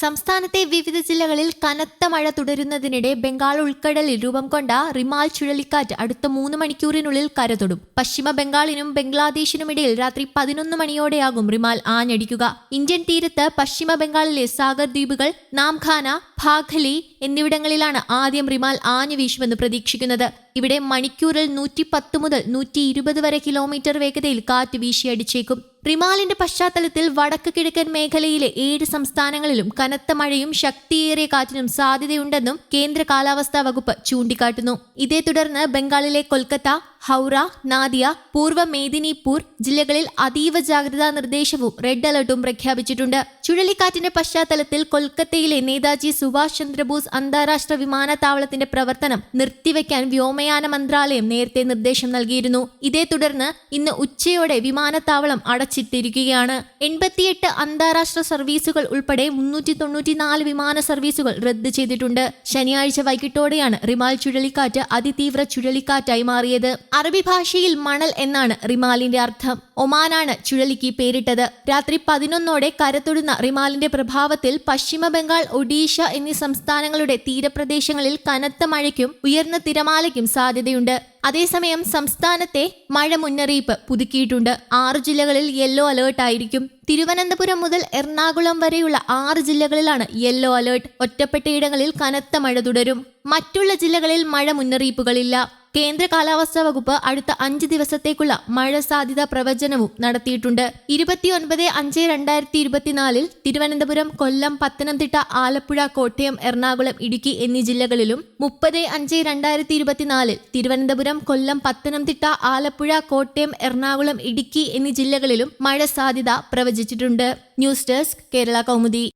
സംസ്ഥാനത്തെ വിവിധ ജില്ലകളിൽ കനത്ത മഴ തുടരുന്നതിനിടെ ബംഗാൾ ഉൾക്കടലിൽ രൂപം കൊണ്ട റിമാൽ ചുഴലിക്കാറ്റ് അടുത്ത മൂന്ന് മണിക്കൂറിനുള്ളിൽ കരതൊടും. പശ്ചിമ ബംഗാളിനും ബംഗ്ലാദേശിനുമിടയിൽ രാത്രി പതിനൊന്ന് മണിയോടെയാകും റിമാൽ ആഞ്ഞടിക്കുക. ഇന്ത്യൻ തീരത്ത് പശ്ചിമ ബംഗാളിലെ സാഗർ ദ്വീപുകൾ നാംഖാന ഭാഖലി എന്നിവിടങ്ങളിലാണ് ആദ്യം റിമാൽ ആഞ്ഞു വീശുമെന്ന് പ്രതീക്ഷിക്കുന്നത്. ഇവിടെ മണിക്കൂറിൽ നൂറ്റി പത്ത് മുതൽ നൂറ്റി ഇരുപത് വരെ കിലോമീറ്റർ വേഗതയിൽ കാറ്റ് വീശിയടിച്ചേക്കും. റിമാലിന്റെ പശ്ചാത്തലത്തിൽ വടക്ക് കിഴക്കൻ മേഖലയിലെ ഏഴ് സംസ്ഥാനങ്ങളിലും കനത്ത മഴയും ശക്തിയേറിയ കാറ്റിനും സാധ്യതയുണ്ടെന്നും കേന്ദ്ര കാലാവസ്ഥാ വകുപ്പ് ചൂണ്ടിക്കാട്ടുന്നു. ഇതേ തുടർന്ന് ബംഗാളിലെ കൊൽക്കത്ത ഹൗറ നാദിയ പൂർവ മേദിനിപൂർ ജില്ലകളിൽ അതീവ ജാഗ്രതാ നിർദ്ദേശവും റെഡ് അലർട്ടും പ്രഖ്യാപിച്ചിട്ടുണ്ട്. ചുഴലിക്കാറ്റിന്റെ പശ്ചാത്തലത്തിൽ കൊൽക്കത്തയിലെ നേതാജി സുഭാഷ് ചന്ദ്രബോസ് അന്താരാഷ്ട്ര വിമാനത്താവളത്തിന്റെ പ്രവർത്തനം നിർത്തിവെക്കാൻ വ്യോമയാന മന്ത്രാലയം നേരത്തെ നിർദ്ദേശം നൽകിയിരുന്നു. ഇതേ തുടർന്ന് ഇന്ന് ഉച്ചയോടെ വിമാനത്താവളം അടച്ചിട്ടിരിക്കുകയാണ്. എൺപത്തിയെട്ട് അന്താരാഷ്ട്ര സർവീസുകൾ ഉൾപ്പെടെ മുന്നൂറ്റി തൊണ്ണൂറ്റിനാല് വിമാന സർവീസുകൾ റദ്ദ് ചെയ്തിട്ടുണ്ട്. ശനിയാഴ്ച വൈകിട്ടോടെയാണ് റിമാൽ ചുഴലിക്കാറ്റ് അതിതീവ്ര ചുഴലിക്കാറ്റായി മാറിയത്. അറബി ഭാഷയിൽ മണൽ എന്നാണ് റിമാലിന്റെ അർത്ഥം. ഒമാനാണ് ചുഴലിക്ക് പേരിട്ടത്. രാത്രി പതിനൊന്നോടെ കരത്തൊടുന്ന റിമാലിന്റെ പ്രഭാവത്തിൽ പശ്ചിമ ബംഗാൾ ഒഡീഷ എന്നീ സംസ്ഥാനങ്ങളുടെ തീരപ്രദേശങ്ങളിൽ കനത്ത മഴയ്ക്കും ഉയർന്ന തിരമാലയ്ക്കും സാധ്യതയുണ്ട്. അതേസമയം സംസ്ഥാനത്തെ മഴ മുന്നറിയിപ്പ് പുതുക്കിയിട്ടുണ്ട്. ആറ് ജില്ലകളിൽ യെല്ലോ അലേർട്ട് ആയിരിക്കും. തിരുവനന്തപുരം മുതൽ എറണാകുളം വരെയുള്ള ആറ് ജില്ലകളിലാണ് യെല്ലോ അലേർട്ട്. ഒറ്റപ്പെട്ടയിടങ്ങളിൽ കനത്ത മഴ തുടരും. മറ്റുള്ള ജില്ലകളിൽ മഴ മുന്നറിയിപ്പുകളില്ല. കേന്ദ്ര കാലാവസ്ഥാ വകുപ്പ് അടുത്ത അഞ്ച് ദിവസത്തേക്കുള്ള മഴ സാധ്യത പ്രവചനവും നടത്തിയിട്ടുണ്ട്. ഇരുപത്തിയൊൻപത് അഞ്ച് രണ്ടായിരത്തി ഇരുപത്തിനാലിൽ തിരുവനന്തപുരം കൊല്ലം പത്തനംതിട്ട ആലപ്പുഴ കോട്ടയം എറണാകുളം ഇടുക്കി എന്നീ ജില്ലകളിലും മുപ്പത് അഞ്ച് രണ്ടായിരത്തി ഇരുപത്തിനാലിൽ തിരുവനന്തപുരം കൊല്ലം പത്തനംതിട്ട ആലപ്പുഴ കോട്ടയം എറണാകുളം ഇടുക്കി എന്നീ ജില്ലകളിലും മഴ സാധ്യത പ്രവചിച്ചിട്ടുണ്ട്. News desk Kerala Kaumudi.